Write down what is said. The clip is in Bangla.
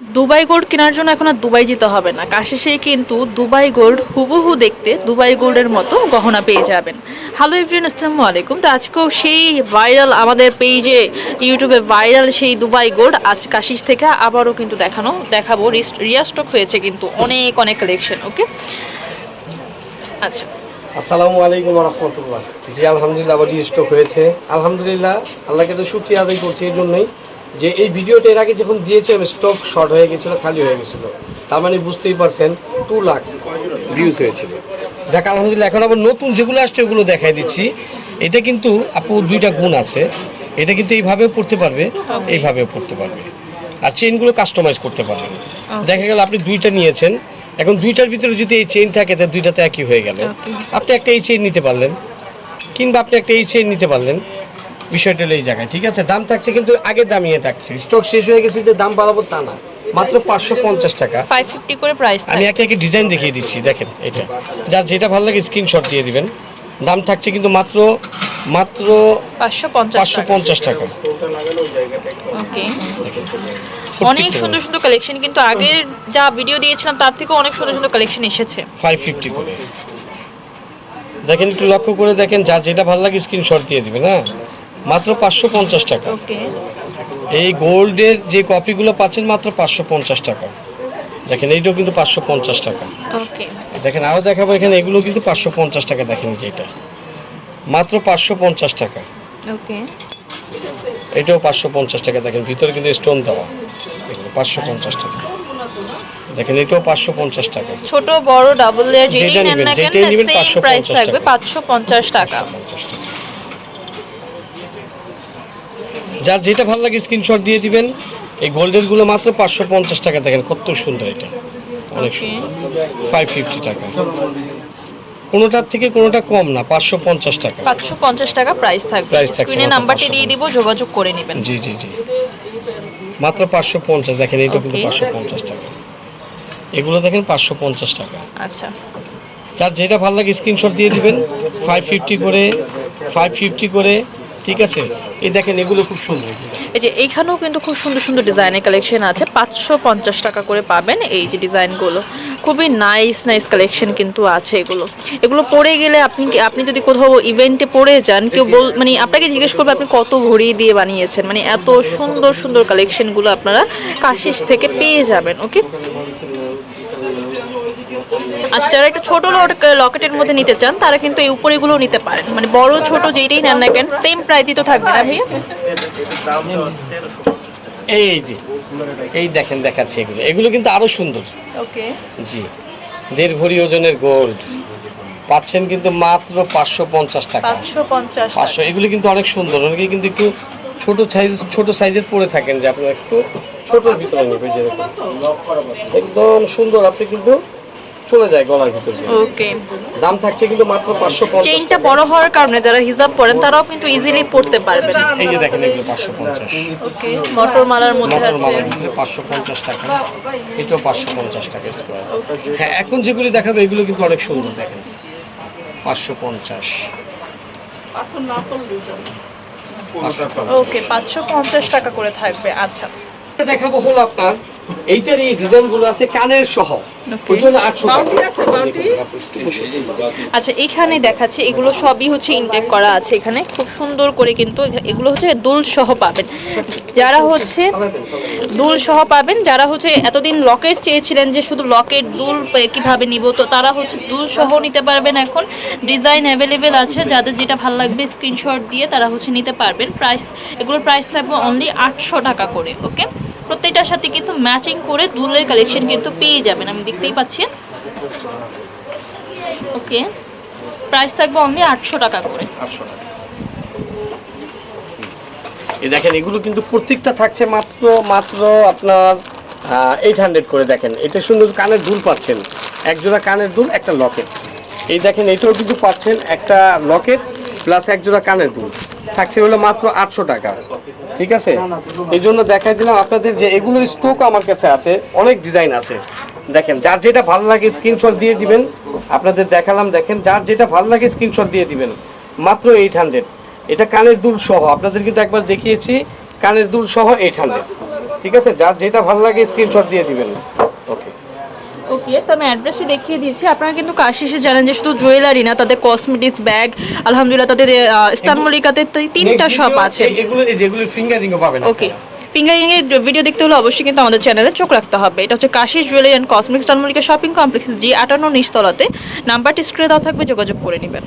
দুবাই গোল্ড কেনার জন্য এখন আর দুবাই যেতে হবে না। কাশিসেই কিন্তু দুবাই গোল্ড হুবহু দেখতে দুবাই গোল্ডের মতো গহনা পেয়ে যাবেন। হ্যালো এভরিয়ান আসসালামু আলাইকুম। তো আজকেও সেই ভাইরাল আমাদের পেজে ইউটিউবে ভাইরাল সেই দুবাই গোল্ড। আজ কাশিস থেকে আবারও কিন্তু দেখানো, দেখাবো। রিয়াস্টক হয়েছে কিন্তু অনেক অনেক কালেকশন ওকে আচ্ছা। আসসালামু আলাইকুম রহমতুল্লাহ। জি, আলহামদুলিল্লাহ, আবার স্টক হয়েছে। আলহামদুলিল্লাহ, আল্লাহকে তো শুক্রিয়া আদায় করছি এই জন্যই। যে এই ভিডিওটা এর আগে যখন দিয়েছে স্টক শর্ট হয়ে গেছিল খালি হয়ে গেছিল। তার মানে বুঝতেই পারছেন টু লাখ ভিউজ হয়েছিল। যাক আলহামদুলিল্লাহ এখন আবার নতুন যেগুলো আসছে ওগুলো দেখাই দিচ্ছি। এটা কিন্তু আপু দুইটা গুণ আছে। এটা কিন্তু এইভাবেও পড়তে পারবে এইভাবেও পড়তে পারবে। আর চেইনগুলো কাস্টমাইজ করতে পারবেন দেখা গেল আপনি দুইটা নিয়েছেন। এখন দুইটার ভিতরে যদি এই চেইন থাকে তাহলে দুইটাতে একই হয়ে গেল। আপনি একটা এই চেইন নিতে পারলেন। কিংবা আপনি একটা এই চেইন নিতে পারলেন। বিষয়টা এই জায়গায় ঠিক আছে? দাম থাকছে কিন্তু আগের দামিয়ে থাকছে। স্টক শেষ হয়ে গেছে যে দাম বাড়াবো তা না। মাত্র পাঁচশো পঞ্চাশ টাকা। ফাইভ ফিফটি করে প্রাইস আমি একে একে ডিজাইন দেখিয়ে দিচ্ছি দেখেন এটা। যার যেটা ভালো লাগে স্ক্রিনশট দিয়ে দিবেন। দাম থাকছে কিন্তু মাত্র মাত্র পাঁচশো পঞ্চাশ টাকা। ওকে। অনেক সুন্দর সুন্দর কালেকশন কিন্তু আগের যা ভিডিও দিয়েছিলাম তার থেকে অনেক সুন্দর সুন্দর কালেকশন এসেছে। ফাইভ ফিফটি করে। দেখেন একটু লক্ষ্য করে দেখেন যার যেটা ভালো লাগে স্ক্রিনশট দিয়ে দিবেন হ্যাঁ? মাত্র পাঁচশো পঞ্চাশ টাকা এই গোল্ডের যে কপিগুলো পাচ্ছেন মাত্র পাঁচশো পঞ্চাশ টাকা দেখেন এইটাও কিন্তু পাঁচশো পঞ্চাশ টাকা দেখেন আরও দেখাবো এখানে এগুলো কিন্তু পাঁচশো পঞ্চাশ টাকা দেখেন এই যে এটা মাত্র পাঁচশো পঞ্চাশ টাকা এটাও পাঁচশো পঞ্চাশ টাকা দেখেন ভিতরে কিন্তু স্টোন দেওয়া পাঁচশো পঞ্চাশ টাকা দেখেন এটাও পাঁচশো পঞ্চাশ টাকা ছোট বড় ডাবল লেয়ার যেটাই যেটা নিবেন, যেটাই নিবেন সেম 550 প্রাইস থাকবে টাকা। পাঁচশো পঞ্চাশ টাকা পঞ্চাশ টাকা যার যেটা ভালো লাগে স্ক্রিনশট দিয়ে দিবেন। এই গোল্ডেরগুলো মাত্র পাঁচশো পঞ্চাশ টাকা দেখেন কত সুন্দর এটা। অনেক সুন্দর। ফাইভ ফিফটি টাকা। কোনোটার থেকে কোনোটা কম না পাঁচশো পঞ্চাশ টাকা। পাঁচশো পঞ্চাশ টাকা প্রাইস থাকবে। Price থাকছে স্ক্রিনে নাম্বারটি দিয়ে দিব যোগাযোগ করে নেবেন। জি জি জি। মাত্র পাঁচশো পঞ্চাশ দেখেন এইটা কিন্তু. পাঁচশো পঞ্চাশ টাকা। এগুলো দেখেন পাঁচশো পঞ্চাশ টাকা। আচ্ছা। যার যেটা ভালো লাগে স্ক্রিনশট দিয়ে দিবেন। ফাইভ ফিফটি করে ফাইভ ফিফটি করে ঠিক আছে? এই দেখেন এগুলো খুব সুন্দর। এই যে এইখানেও কিন্তু খুব সুন্দর সুন্দর ডিজাইনের কালেকশন আছে। পাঁচশো পঞ্চাশ টাকা করে পাবেন এই যে ডিজাইনগুলো। খুবই নাইস নাইস কালেকশন কিন্তু আছে এগুলো। এগুলো পরে গেলে আপনি আপনি যদি কোথাও ইভেন্টে পরে যান কেউ বল মানে আপনাকে জিজ্ঞেস করবে আপনি কত ভরি দিয়ে বানিয়েছেন? মানে এত সুন্দর সুন্দর কালেকশনগুলো আপনারা কাশিস থেকে পেয়ে যাবেন ওকে আচ্ছা যারা একটু ছোট লকেটের মধ্যে নিতে চান তারা কিন্তু এই উপরেগুলো নিতে পারেন। মানে বড় ছোট যেইটাই নেন না কেন সেম প্রাইসই তো থাকবে না ভাইয়া। এই যে এই দেখেন দেখাচ্ছি এগুলো। এগুলো কিন্তু আরও সুন্দর। ওকে। জি। দেড় ভরি ওজনের গোল্ড পাচ্ছেন কিন্তু মাত্র পাঁচশো পঞ্চাশ টাকা। পাঁচশো এগুলো কিন্তু অনেক সুন্দর। অনেকে কিন্তু একটু ছোট সাইজ ছোট সাইজের পরে থাকেন যে আপনার একটু ছোটোর ভিতরে নেবে যেরকম। একদম সুন্দর। আপনি কিন্তু চলে যায় গলার ভিতর ওকে দাম থাকছে কিন্তু মাত্র পাঁচশো পঞ্চাশ চেইনটা বড় হওয়ার কারণে যারা হিজাব পরেন তারাও কিন্তু ইজিলি পড়তে পারবেন। এই যে দেখেন এগুলো পাঁচশো পঞ্চাশ। ওকে মটর মালার মধ্যে মটর আছে। মালার ভিতরে পাঁচশো পঞ্চাশ টাকা। এটাও পাঁচশো পঞ্চাশ টাকা স্কোয়ার হ্যাঁ এখন যেগুলি দেখাবে এগুলো কিন্তু অনেক সুন্দর দেখেন। পাঁচশো পঞ্চাশ। পাঁচশো পঞ্চাশ। ওকে পাঁচশো পঞ্চাশ টাকা করে থাকবে আচ্ছা। দেখাবো হলো আপনার এইটার এই ডিজাইনগুলো আছে কানের সহ। আচ্ছা এখানে দেখাচ্ছে এগুলো সবই হচ্ছে ইনটেক করা আছে এখানে। খুব সুন্দর করে কিন্তু এগুলো হচ্ছে দুল সহ পাবেন। যারা হচ্ছে দুল সহ পাবেন যারা হচ্ছে এতদিন লকেট চেয়েছিলেন যে শুধু লকেট দুল কীভাবে নিব তো তারা হচ্ছে দুল সহ নিতে পারবেন এখন। ডিজাইন অ্যাভেলেবেল আছে যাদের যেটা ভালো লাগবে স্ক্রিনশট দিয়ে তারা হচ্ছে নিতে পারবেন। প্রাইস এগুলোর প্রাইস থাকবে অনলি আটশো টাকা করে ওকে প্রত্যেকটার সাথে কিন্তু ম্যাচিং করে দুলের কালেকশন কিন্তু পেয়ে যাবেন, আমি দেখতেই পাচ্ছি। ওকে প্রাইস থাকবে অনলি আটশো টাকা করে। আটশো টাকা। এই দেখেন, এগুলো কিন্তু প্রত্যেকটা থাকছে মাত্র মাত্র আপনার এইট হান্ড্রেড করে দেখেন। এটা সুন্দর কানের দুল পাচ্ছেন। এক জোড়া কানের দুল, একটা লকেট। এই দেখেন, এটাও কিন্তু পাচ্ছেন একটা লকেট প্লাস এক জোড়া কানের দুল। থাকছে হলো মাত্র আটশো টাকা। ঠিক আছে? এই জন্য দেখাই দিলাম আপনাদের যে এগুলোর স্টোক আমার কাছে আছে, অনেক ডিজাইন আছে। দেখেন, যার যেটা ভালো লাগে স্ক্রিনশট দিয়ে দিবেন। আপনাদের দেখালাম, দেখেন, যার যেটা ভালো লাগে স্ক্রিনশট দিয়ে দিবেন। মাত্র এইট হান্ড্রেড এটা কানের দুল সহ, আপনাদের কিন্তু একবার দেখিয়েছি, কানের দুল সহ এইট হান্ড্রেড ঠিক আছে? যার যেটা ভালো লাগে স্ক্রিনশট দিয়ে দিবেন। ওকে তো আমি অ্যাড্রেসটি দেখিয়ে দিয়েছি। আপনারা কিন্তু কাশি এসে জানেন যে শুধু জুয়েলারি না তাদের কসমেটিক্স ব্যাগ আলহামদুলিল্লাহ তাদের ইস্তানমলিকাতে তিনটা শপ আছে। এগুলো যেগুলো ফিঙ্গারিংও পাবেন ওকে ফিঙ্গারিং এর ভিডিও দেখতে হলে অবশ্যই কিন্তু আমাদের চ্যানেলে চোখ রাখতে হবে। এটা হচ্ছে কাশি জুয়েলারি অ্যান্ড কসমেটিক্স ইস্তান শপিং কমপ্লেক্স জি আটান্ন নিচতলাতে। নাম্বারটি স্ক্রিনে দেওয়া থাকবে যোগাযোগ করে নেবেন।